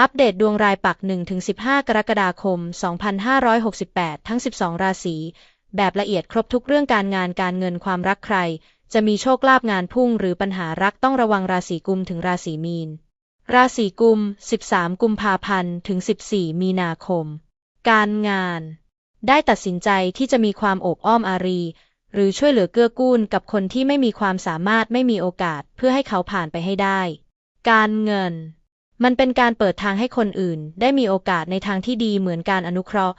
อัปเดตดวงรายปัก 1-15 กรกฎาคม 2568 ทั้ง 12 ราศี แบบละเอียดครบทุกเรื่องการงานการเงินความรักใคร จะมีโชคลาภงานพุ่งหรือปัญหารักต้องระวังราศีกุมถึงราศีมีน ราศีกุม 13 กุมภาพันธ์ ถึง 14 มีนาคม การงาน ได้ตัดสินใจที่จะมีความโอบอ้อมอารี หรือช่วยเหลือเกื้อกูลกับคนที่ไม่มีความสามารถไม่มีโอกาสเพื่อให้เขาผ่านไปให้ได้ การเงิน มันเป็นการเปิดทางให้คนอื่น ได้มีโอกาสในทางที่ดีเหมือนการอนุเคราะห์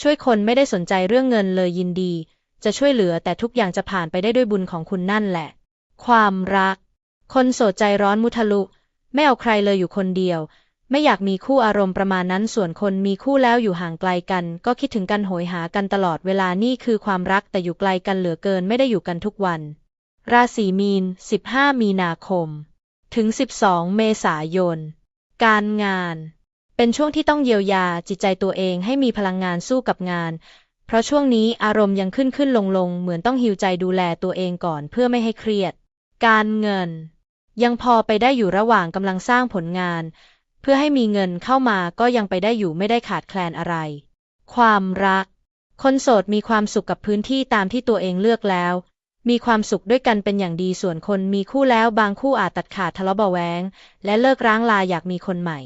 ช่วยคนไม่ได้สนใจเรื่องเงินเลยยินดี จะช่วยเหลือแต่ทุกอย่างจะผ่านไปได้ด้วยบุญของคุณนั่นแหละ ความรัก คนโสดใจร้อนมุทะลุ ไม่เอาใครเลยอยู่คนเดียว ไม่อยากมีคู่อารมณ์ประมาณนั้นส่วนคนมีคู่แล้วอยู่ห่างไกลกัน ก็คิดถึงกันโหยหากันตลอดเวลานี่คือความรักแต่อยู่ไกลกันเหลือเกินไม่ได้อยู่กันทุกวัน ราศีมีน 15 มีนาคม ถึง 12 เมษายน การงาน เป็นช่วงที่ต้องเยียวยาจิตใจตัวเองให้มีพลังงานสู้กับงาน เพราะช่วงนี้อารมณ์ยังขึ้นขึ้นลงลงเหมือนต้องหิวใจดูแลตัวเองก่อนเพื่อไม่ให้เครียด การเงิน ยังพอไปได้อยู่ระหว่างกำลังสร้างผลงาน เพื่อให้มีเงินเข้ามาก็ยังไปได้อยู่ไม่ได้ขาดแคลนอะไร ความรัก คนโสดมีความสุขกับพื้นที่ตามที่ตัวเองเลือกแล้ว มีความสุขด้วยกันเป็นอย่างดีส่วนคนมีคู่แล้วบางคู่อาจตัดขาดทะเลาะเบาะแว้งและเลิกร้างลาอยากมีคนใหม่